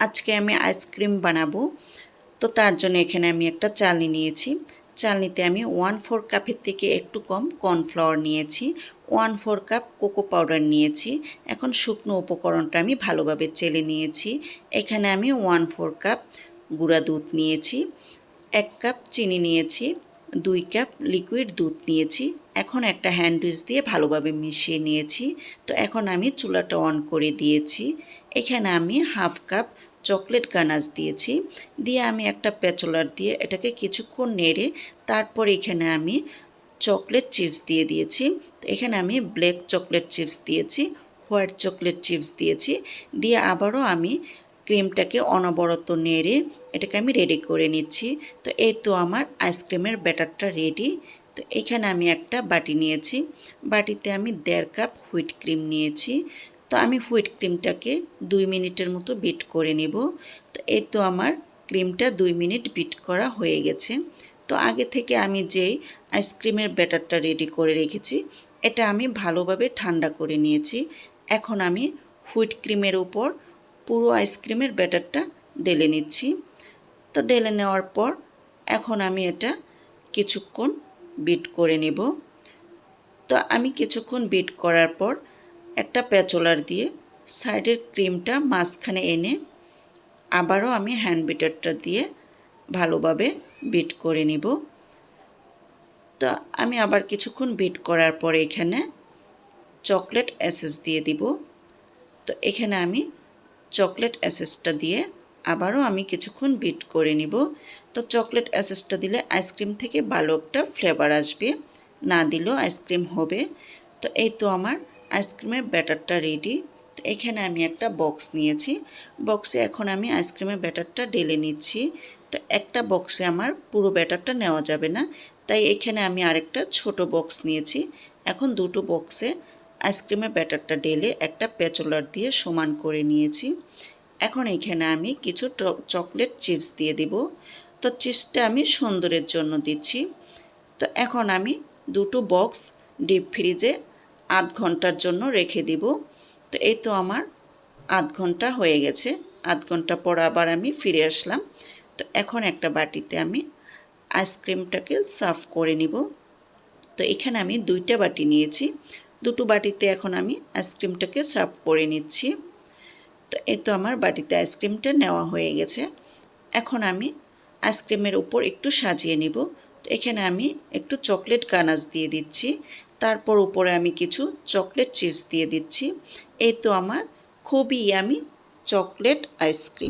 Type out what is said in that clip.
আজকে আমি আইসক্রিম বানাবো। তো তার জন্য এখানে আমি একটা চালনি নিয়েছি। চালনিতে আমি ওয়ান ফোর কাপের থেকে একটু কম কর্নফ্লাওয়ার নিয়েছি। One four cup cocoa powder নিয়েছি। এখন শুকনো উপকরণটা আমি ভালোভাবে চেলে নিয়েছি। এখানে আমি ওয়ান ফোর কাপ গুঁড়া দুধ নিয়েছি। এক কাপ চিনি নিয়েছি। দুই কাপ লিকুইড দুধ নিয়েছি। এখন একটা হ্যান্ডউইচ দিয়ে ভালোভাবে মিশিয়ে নিয়েছি। তো এখন আমি চুলাটা অন করে দিয়েছি। এখানে আমি হাফ কাপ চকলেট গানাজ দিয়েছি। দিয়ে আমি একটা পেচলার দিয়ে এটাকে কিছুক্ষণ নেড়ে তারপর এখানে আমি চকলেট চিপস দিয়ে দিয়েছি। এখানে আমি ব্ল্যাক চকলেট চিপস দিয়েছি, হোয়াইট চকলেট চিপস দিয়েছি। দিয়ে আবারও আমি ক্রিমটাকে অনবরত নেড়ে এটাকে আমি রেডি করে নিচ্ছি। তো এই তো আমার আইসক্রিমের ব্যাটারটা রেডি। তো এখানে আমি একটা বাটি নিয়েছি। বাটিতে আমি দেড় কাপ হুইট ক্রিম নিয়েছি। তো আমি হুইট ক্রিমটাকে দুই মিনিটের মতো বিট করে নেব। তো এই তো আমার ক্রিমটা দুই মিনিট বিট করা হয়ে গেছে। তো আগে থেকে আমি যেই আইসক্রিমের ব্যাটারটা রেডি করে রেখেছি, এটা আমি ভালোভাবে ঠান্ডা করে নিয়েছি। এখন আমি হুইট ক্রিমের উপর পুরো আইসক্রিমের ব্যাটারটা ঢেলে নিচ্ছি। তো ডেলে নেওয়ার পর এখন আমি এটা কিছুক্ষণ বিট করে নেব। তো আমি কিছুক্ষণ বিট করার পর একটা প্যাচোলার দিয়ে সাইডের ক্রিমটা মাঝখানে এনে আবারও আমি হ্যান্ড বিটারটা দিয়ে ভালোভাবে বিট করে নিব। তো আমি আবার কিছুক্ষণ বিট করার পরে এখানে চকলেট অ্যাসেস দিয়ে দিব। তো এখানে আমি চকলেট অ্যাসেসটা দিয়ে আবারও আমি কিছুক্ষণ বিট করে নিব। তো চকলেট অ্যাসেসটা দিলে আইসক্রিম থেকে ভালো একটা ফ্লেভার আসবে, না দিলেও আইসক্রিম হবে। তো এই তো আমার আইসক্রিমের ব্যাটারটা রেডি তো এখানে আমি একটা বক্স নিয়েছি। বক্সে এখন আমি আইসক্রিমের ব্যাটারটা ঢেলে নিচ্ছি। তো একটা বক্সে আমার পুরো ব্যাটারটা নেওয়া যাবে না। তাই এখানে আমি আরেকটা ছোট বক্স নিয়েছি। এখন দুটো বক্সে আইসক্রিমের ব্যাটারটা ডেলে একটা প্যাচলার দিয়ে সমান করে নিয়েছি। এখন এখানে আমি কিছু চকলেট চিপস দিয়ে দিব। তো চিপসটা আমি সুন্দরের জন্য দিচ্ছি। তো এখন আমি দুটো বক্স ডিপ ফ্রিজে আধ ঘণ্টার জন্য রেখে দিব। তো এই তো আমার আধ ঘণ্টা হয়ে গেছে। আধ ঘণ্টা পর আবার আমি ফিরে আসলাম। তো এখন একটা বাটিতে আমি আইসক্রিমটাকে সার্ভ করে নিব। তো এখানে আমি দুইটা বাটি নিয়েছি। দুটো বাটিতে এখন আমি আইসক্রিমটাকে সার্ভ করে নিচ্ছি। তো এই তো আমার বাটিতে আইসক্রিমটা নেওয়া হয়ে গেছে। এখন আমি আইসক্রিমের উপর একটু সাজিয়ে নিব। এখানে আমি একটু চকলেট গানাজ দিয়ে দিচ্ছি। তারপর উপরে আমি কিছু চকলেট চিপস দিয়ে দিচ্ছি। এই তো আমার খুবই আমি চকলেট আইসক্রিম।